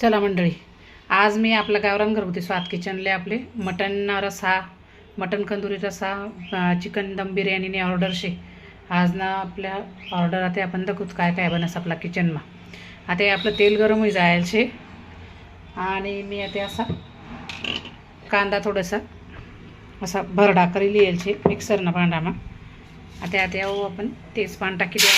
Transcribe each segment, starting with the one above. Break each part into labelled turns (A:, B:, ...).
A: चला मंडळी आज मी आपला गावरान घरगुती स्वाद किचनले आपले. मटन रसा मटन कंदुरी रसा चिकन दम बिर्याणीने ऑर्डर शे. आज ना आपल्या ऑर्डर आता आपण दखूच काय काय बनस आपला किचनमा आता हे आपलं तेल गरम होई जायला शे. आणि मी आता असा कांदा थोडासा असा भरडा करी लिहेल शे मिक्सरनं भांडामा. आता आता आपण तेच पान टाकी द्या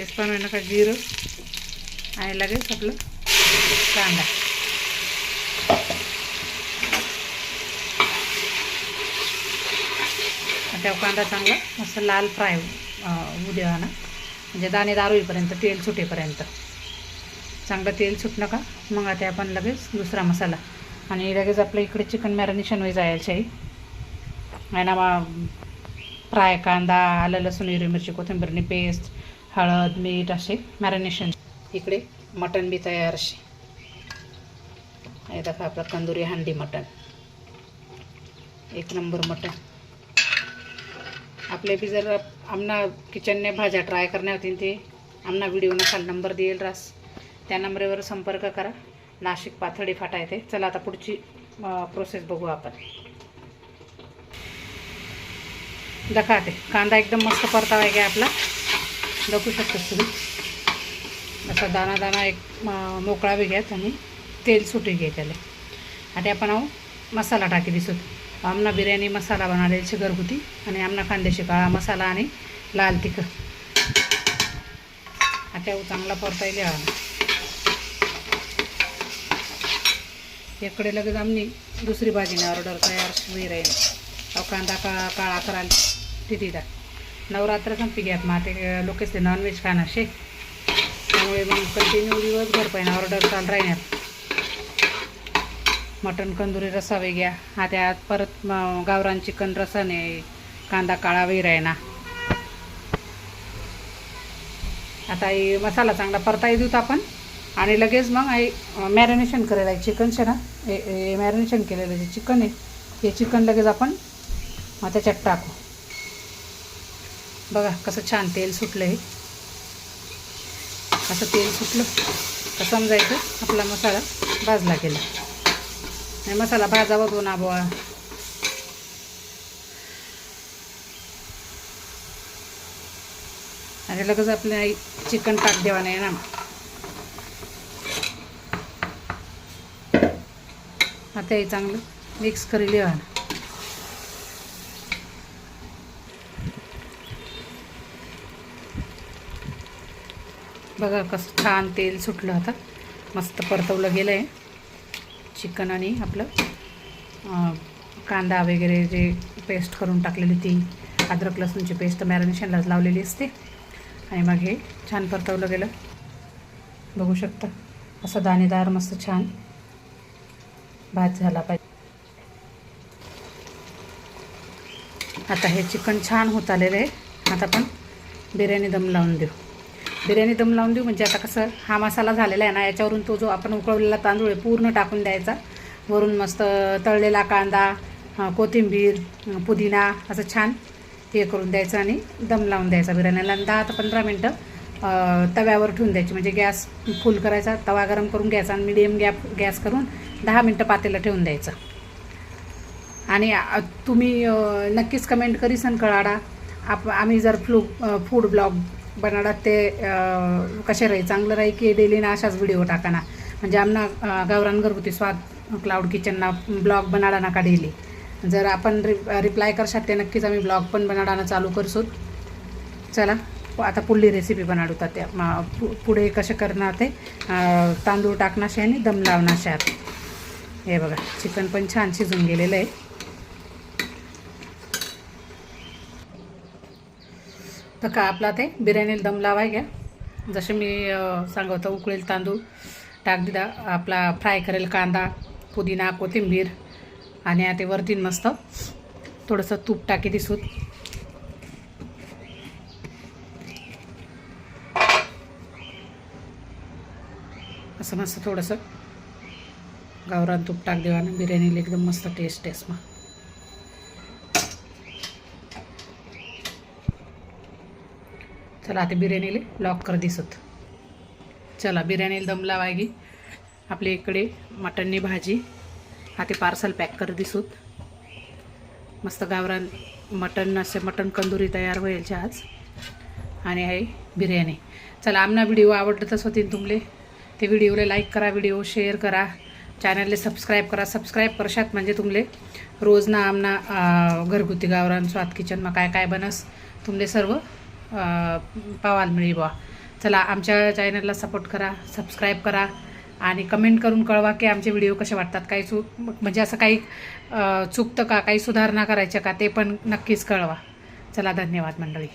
A: तेच पण नका जिरं? आणि लगेच आपलं कांदा. त्या कांदा चांगला मस्त लाल फ्राय होऊ द्यावा ना. म्हणजे दाणे होईपर्यंत तेल सुटेपर्यंत. चांगलं तेल सुटलं का मग आता आपण लगेच दुसरा मसाला. आणि लगेच आपल्या इकडे चिकन मॅरिनेशन होई जायचं. आहे ना फ्राय कांदा आलं लसूण हिरवी मिरची कोथिंबीरनी पेस्ट हळद मीठ असे मॅरिनेशन इकडे मटण बी तयार असे हे दाखवा आपलं कंदुरी हंडी मटण. एक नंबर मटण. आपले बी जर आमना किचनने भाज्या ट्राय करण्या होतील ते आमना व्हिडिओ नसाल नंबर देईल रास. त्या नंबरवर संपर्क करा. नाशिक पाथडी फाटा येते. चला आता पुढची प्रोसेस बघू आपण. दखा ते. कांदा एकदम मस्त परतावा आहे आपला. बघू शकतात तुम्ही. असा दाना दाना एक मोकळा बी घ्यात आणि तेल सुटी घे त्याला. आता आपण हांव मसाला टाकी दिसत. आमना बिर्याणी मसाला बनायचे घरगुती आणि आमना कांद्याची काळा मसाला आणि लाल तिखट. आता हो चांगला परतायले हवा इकडे लगेच आम्ही दुसरी भाजीने ऑर्डर तयार होई राहील. अहो कांदा का काळा कराल तिथे नवरात्र संपी घ्यात मग ते लोकेच नॉनव्हेज खाणं शे. त्यामुळे मग कंटिन्यू दिवसभर पहिला ऑर्डर चालू राहण्यात मटण कंदुरी रसा वेगळ्या. हा त्यात परत गावरान चिकन रसाने कांदा काळा वेग ना. आता हे मसाला चांगला परताई देऊत आपण. आणि लगेच मग आई मॅरिनेशन करायला आहे चिकनचे ना. हे मॅरिनेशन केलेलं जे चिकन आहे हे चिकन लगेच आपण मग त्याच्यात टाकू. बघा कसं छान तेल सुटलं आहे असं तेल सुटलं. तर समजायचं आपला मसाला भाजला गेला. आणि मसाला भाजावा दोन आबोळा आणि लगेच आपल्या चिकन टाक देवा नाही ना. आता हे चांगलं मिक्स करी लिहा बघा कसं छान तेल सुटलं आता. मस्त परतवलं गेलं आहे चिकन आणि आपलं कांदा वगैरे जे पेस्ट करून टाकलेली ती अद्रक लसूणची पेस्ट मॅरिनेशनलाच लावलेली असते. आणि मग हे छान परतवलं गेलं. बघू शकता असं दाणेदार मस्त छान भात झाला पाहिजे. आता हे चिकन छान होत आलेलं आहे. आता आपण बिर्याणी दम लावून देऊ. बिर्याणी दम लावून देऊ. म्हणजे आता कसं हा मसाला झालेला आहे ना याच्यावरून तो जो आपण उकळलेला तांदूळ आहे पूर्ण टाकून द्यायचा. वरून मस्त तळलेला कांदा कोथिंबीर पुदिना असं छान हे करून द्यायचं आणि दम लावून द्यायचा बिर्याणीला. आणि दहा ते पंधरा मिनटं तव्यावर ठेवून द्यायची. म्हणजे गॅस फुल करायचा तवा गरम करून घ्यायचा आणि मिडियम गॅप गॅस करून दहा मिनटं पातेला ठेवून द्यायचं. आणि तुम्ही नक्कीच कमेंट करीसन कळाडा. आप आम्ही जर फ्लू फूड ब्लॉग बनाडात ते कसे राही चांगलं राही की डेली ना अशाच व्हिडिओ टाकाना. म्हणजे आमना गावरान घरगुती स्वाद क्लाउड किचनना ब्लॉग बनाडा नका डेली जर आपण रि रिप्लाय करशात ते नक्कीच आम्ही ब्लॉग पण बनाडाना चालू करसोत. चला आता पुढली रेसिपी बनाडूतात त्या पु- पुढे कसे करणार ते तांदूळ टाकणाशे आणि दम लावणाशे आत. हे बघा चिकन पण छान शिजून गेलेलं आहे. तर का आपला ते बिर्याणीला दम लावाय घ्या. जसे मी अ, सांगतो उकळेल तांदूळ टाक दिला आपला फ्राय करेल कांदा पुदिना कोथिंबीर आणि ते वरतीन मस्त थोडंसं तूप टाकी दिसूत असं मस्त थोडंसं गावरान तूप टाक देवानं. बिर्याणीला एकदम मस्त टेस्ट टेस्ट मग. चला आता बिर्याणीला लॉक कर दिसत. चला बिर्याणीला दम लावायगी. आपल्या इकडे मटननी भाजी. हा ते पार्सल पॅक कर दिसूत. मस्त गावरान मटन असे मटन कंदुरी तयार व्हायचे आज. आणि आहे बिर्याणी. चला आमना व्हिडिओ आवडतच होतील तुमले ते व्हिडिओला लाईक करा व्हिडिओ शेअर करा. चॅनलले सबस्क्राईब करा. सबस्क्राईब करशात म्हणजे तुमले रोज ना आमना घरगुती गावरान स्वाद किचनमा काय काय बनस. तुमले सर्व पावाल मिळी बा चला आमच्या चॅनलला सपोर्ट करा सबस्क्राईब करा आणि कमेंट करून कळवा की आमचे व्हिडिओ कसे वाटतात. काही चूक म्हणजे असं काही चुकतं का काही सुधारणा करायच्या का ते पण नक्कीच कळवा. चला धन्यवाद मंडळी.